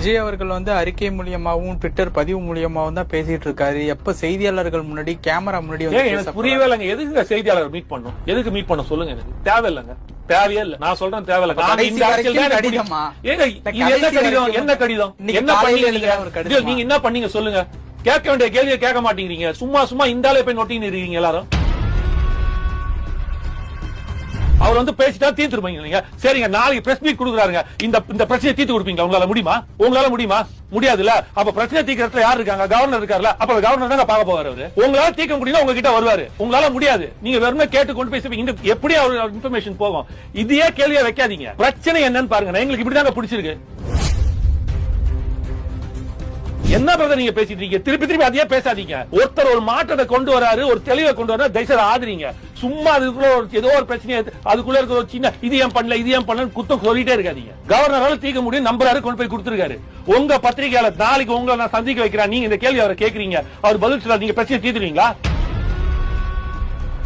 விஜய் அவர்கள் வந்து அறிக்கை மூலியமாவும் ட்விட்டர் பதிவு மூலியமாவும் தான் பேசிட்டு இருக்காரு. எப்ப செய்தியாளர்கள் முன்னாடி கேமரா முன்னாடி வந்து புரியவே இல்லைங்க. எதுக்குங்க செய்தியாளர் மீட் பண்ணும் எதுக்கு மீட் பண்ண சொல்லுங்க எனக்கு? தேவையில்லைங்க. தேவையே இல்ல. நான் சொல்றேன் தேவையில்ல. என்ன கடிதம்? என்ன பண்ணீங்க நீங்க? என்ன பண்ணீங்க சொல்லுங்க. கேட்க வேண்டிய கேள்வியை கேட்க மாட்டேங்கிறீங்க. சும்மா சும்மா இந்த ஆளே போய் நொட்டின்னு இருக்கீங்க எல்லாரும். அவர் வந்து பேசிட்டா தீர்த்துருப்பீங்க நீங்க சரிங்க நாளைக்கு பிரஸ் மீட் கொடுக்குறாருங்க. இந்த இந்த பிரச்சனையை தீர்த்து கொடுப்பீங்க உங்களால முடியுமா? உங்களால முடியுமா? முடியாதுல்ல. அப்ப பிரச்சனை தீர்க்கறதுல யார் இருக்காங்க? கவர்னர் இருக்காருல அப்ப கவர்னர் தாங்க பார்க்க போவாரு அவரு. உங்களால தீர்க்க முடியல உங்ககிட்ட வருவாரு. உங்களால முடியாது. நீங்க வெறுமே கேட்டு கொண்டு போய் இந்த எப்படி அவர் இன்ஃபர்மேஷன் போகும்? இதையே கேள்வியா வைக்காதீங்க. பிரச்சனை என்னன்னு பாருங்க. எங்களுக்கு இப்படிதாங்க பிடிச்சிருக்கு. என்ன பிரதர் நீங்க பேசிட்டு இருக்கீங்க? திருப்பி திருப்பி அதையே பேசாதீங்க. ஒருத்தர் ஒரு மாற்றத்தை கொண்டு வராரு ஒரு தெளிவை கொண்டு வர தயவுசெய்து ஆதரிங்க. சும்மா அதுக்குள்ள ஒரு ஏதோ ஒரு பிரச்சனை அதுக்குள்ள இருக்கிற ஒரு சின்ன இது ஏன் பண்ணல இது ஏன் பண்ணல குத்தம் சொல்லிட்டே இருக்காதீங்க. கவர்னரால தீர்க்க முடியும் நம்பராரு கொண்டு போய் கொடுத்துருக்காரு. உங்க பத்திரிகையாளர் நாளைக்கு உங்களை நான் சந்திக்க வைக்கிறேன். நீங்க இந்த கேள்வி அவரை கேக்குறீங்க. அவர் பதில் சொல்ல நீங்க பிரச்சனை தீர்த்துவீங்களா